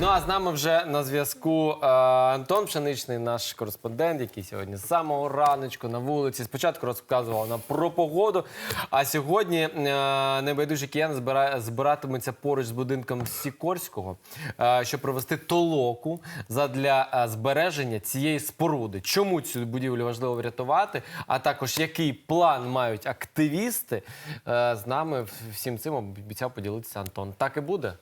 Ну а з нами вже на зв'язку е, Антон Пшеничний, наш кореспондент, який сьогодні з самого раночку на вулиці. Спочатку розказував нам про погоду. А сьогодні е, небайдужі кияни збира, збиратимуться поруч з будинком Сікорського, е, щоб провести толоку задля е, збереження цієї споруди. Чому цю будівлю важливо врятувати? А також який план мають активісти? Е, з нами всім цим обіцяв поділитися Антон. Так і буде.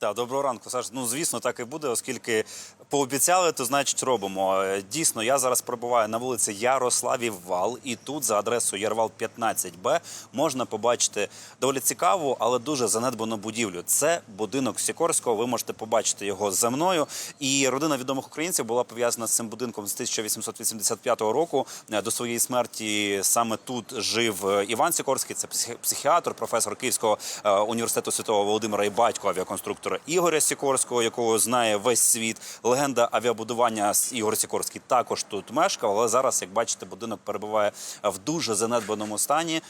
Так, доброго ранку, Саш. Ну звісно, так і буде, оскільки пообіцяли, то значить робимо. Е, Дійсно, я зараз перебуваю на вулиці Ярославів Вал, і тут за адресою Ярвал 15Б можна побачити доволі цікаву, але дуже занедбану будівлю. Це будинок Сікорського. Ви можете побачити його за мною. І родина відомих українців була пов'язана з цим будинком з 1885 року. Е, До своєї смерті саме тут жив е, Іван Сікорський. Це психі- психіатр, професор Київського університету святого Володимира і батько авіаконструктора Ігоря Сікорського, якого знає весь світ. Легенда авіабудування з Ігор Сікорський також тут мешкав. Але зараз, як бачите, будинок перебуває в дуже занедбаному стані.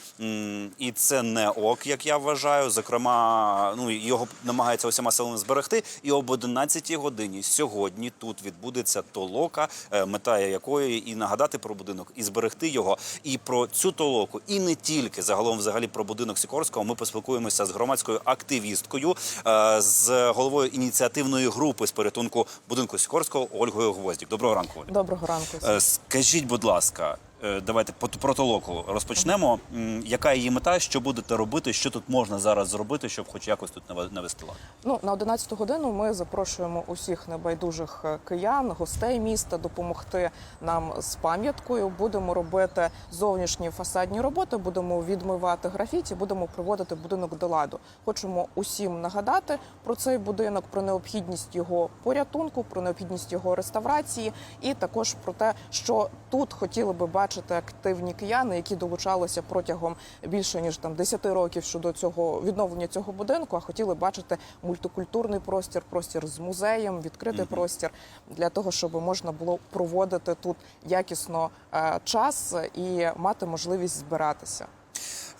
І це не ок, як я вважаю. Зокрема, ну його намагаються усіма силами зберегти. І об 11 годині сьогодні тут відбудеться толока, е, мета якої і нагадати про будинок, і зберегти його. І про цю толоку, і не тільки загалом, взагалі про будинок Сікорського. Ми поспілкуємося з громадською активісткою, е, з головою ініціативної групи з порятунку будинку Сікорського Ольгою Гвоздік. Доброго ранку. Оль. Доброго ранку. Е, Скажіть, будь ласка, давайте по- про толоку розпочнемо. Яка її мета? Що будете робити? Що тут можна зараз зробити, щоб хоч якось тут наве- навести лад? Ну на 11 годину ми запрошуємо усіх небайдужих е, киян, гостей міста допомогти нам з пам'яткою. Будемо робити зовнішні фасадні роботи, будемо відмивати графіті, будемо приводити будинок до ладу. Хочемо усім нагадати про цей будинок, про необхідність його порятунку, про необхідність його реставрації, і також про те, що тут хотіли би бачити активні кияни, які долучалися протягом більше ніж там 10 років щодо цього відновлення цього будинку, а хотіли бачити мультикультурний простір, простір з музеєм, відкритий простір для того, щоб можна було проводити тут якісно е, час і мати можливість збиратися.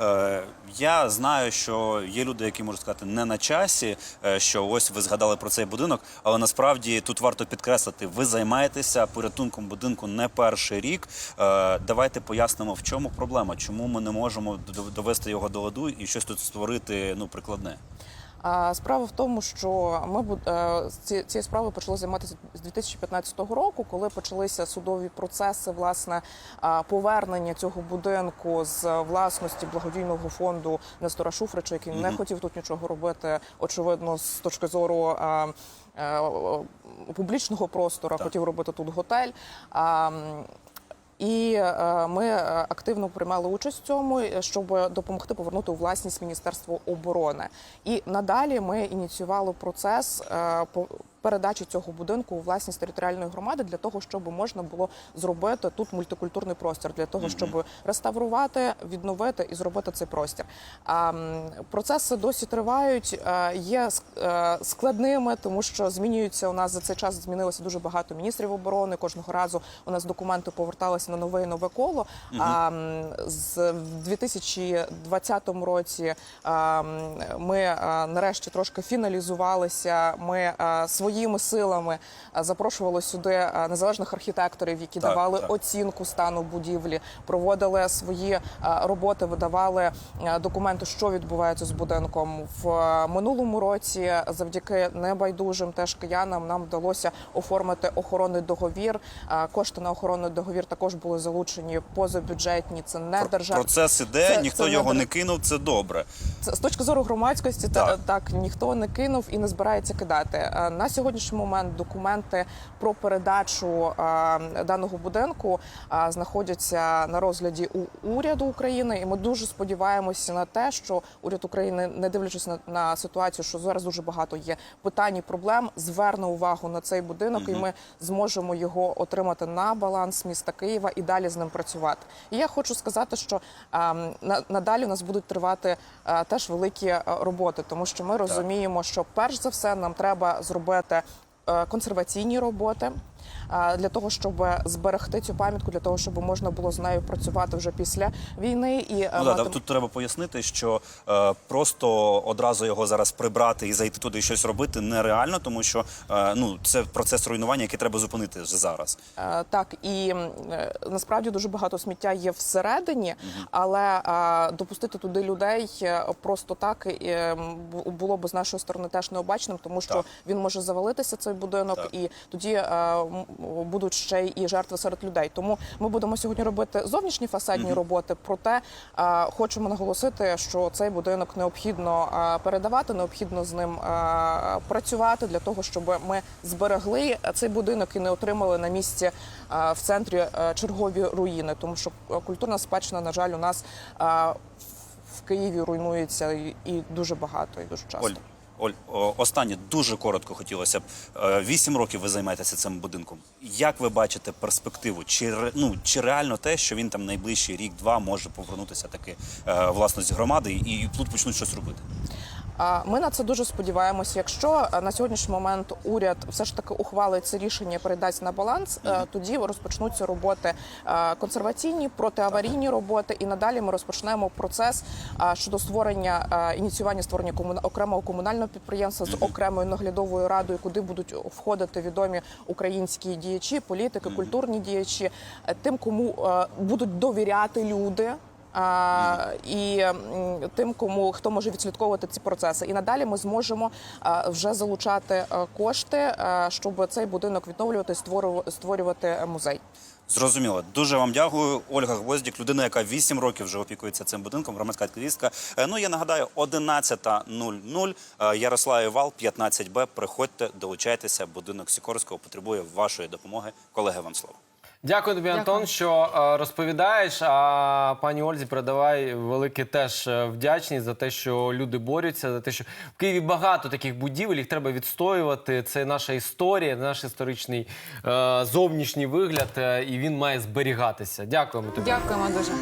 Е, Я знаю, що є люди, які можуть сказати не на часі, е, що ось ви згадали про цей будинок, але насправді тут варто підкреслити, ви займаєтеся порятунком будинку не перший рік. Е, Давайте пояснимо, в чому проблема, чому ми не можемо довести його до ладу і щось тут створити ну прикладне. А справа в тому, що ми е, цією справою почали займатися з 2015 року, коли почалися судові процеси власне повернення цього будинку з власності благодійного фонду Нестора Шуфрича, який не хотів тут нічого робити, очевидно, з точки зору. е, Публічного простору Так. хотів робити тут готель. І е, ми е, активно приймали участь в цьому, е, щоб допомогти повернути у власність Міністерству оборони. І надалі ми ініціювали процес по- передачі цього будинку у власність територіальної громади для того, щоб можна було зробити тут мультикультурний простір, для того, щоб реставрувати, відновити і зробити цей простір. Процеси досі тривають, є е, складними, тому що змінюються у нас за цей час. Змінилося дуже багато міністрів оборони. Кожного разу у нас документи поверталися на нове і нове коло. А з в 2020 році ми нарешті трошки фіналізувалися. Ми а, своїми силами запрошували сюди незалежних архітекторів, які Так, давали так. оцінку стану будівлі, проводили свої роботи, видавали документи, що відбувається з будинком в минулому році. Завдяки небайдужим теж киянам нам вдалося оформити охоронний договір. Кошти на охоронний договір також були залучені позабюджетні. Це не державні. Процес іде, Це- ніхто це не його не кинув. Це добре. Це з точки зору громадськості, та Так. так ніхто не кинув і не збирається кидати. Е, На сьогоднішній момент документи про передачу е, даного будинку е, знаходяться на розгляді у уряду України, і ми дуже сподіваємося на те, що уряд України, не дивлячись на, на ситуацію, що зараз дуже багато є питань і проблем, зверне увагу на цей будинок, і ми зможемо його отримати на баланс міста Києва і далі з ним працювати. І я хочу сказати, що ем, на, надалі у нас будуть тривати е, теж великі е, роботи, тому що ми розуміємо, що перш за все нам треба зробити е, консерваційні роботи. Для того щоб зберегти цю пам'ятку, для того щоб можна було з нею працювати вже після війни і е, Ну, мати- да, тут треба пояснити, що е, просто одразу його зараз прибрати і зайти туди і щось робити нереально, тому що е, ну це процес руйнування, який треба зупинити вже зараз. Е, Так, і е, насправді дуже багато сміття є всередині, але е, допустити туди людей е, просто так е, було б з нашої сторони теж необачним, тому що Так. він може завалитися цей будинок, Так. і тоді е, будуть ще й і жертви серед людей. Тому ми будемо сьогодні робити зовнішні фасадні роботи. Проте е, хочемо наголосити, що цей будинок необхідно е, передавати, необхідно з ним е, працювати для того, щоб ми зберегли цей будинок і не отримали на місці в центрі чергові руїни, тому що культурна спадщина, на жаль, у нас в Києві руйнується і дуже багато, і дуже часто. Оль, останнє дуже коротко хотілося б. Е, Вісім років ви займаєтеся цим будинком. Як ви бачите перспективу? Чи ну чи реально те, що він там найближчий рік-два може повернутися таки е, власності громади і тут почнуть щось робити? Ми на це дуже сподіваємося. Якщо е, на сьогоднішній момент уряд все ж таки ухвалить це рішення, передасть на баланс, е, тоді розпочнуться роботи е, консерваційні, протиаварійні роботи, і надалі ми розпочнемо процес щодо створення ініціювання створення окремого комунального підприємства з окремою наглядовою радою, куди будуть входити відомі українські діячі, політики, культурні діячі, тим, кому будуть довіряти люди. І тим, кому хто може відслідковувати ці процеси, і надалі ми зможемо вже залучати е, кошти, а, щоб цей будинок відновлювати, створювати, е, музей. Зрозуміло. Дуже вам дякую. Ольга Гвоздік, людина, яка 8 років вже опікується цим будинком, громадська активістка. Е, Ну, я нагадаю, 11.00, е, Ярославі Вал, 15Б. Приходьте, долучайтеся. Будинок Сікорського потребує вашої допомоги. Колеги, вам слово. Дякую тобі, Антон, що е, розповідаєш. А пані Ользі передавай велике теж е, вдячність за те, що люди борються, за те, що в Києві багато таких будівель, їх треба відстоювати. Це наша історія, наш історичний е, зовнішній вигляд, і він має зберігатися. Дякуємо тобі. Дякуємо дуже.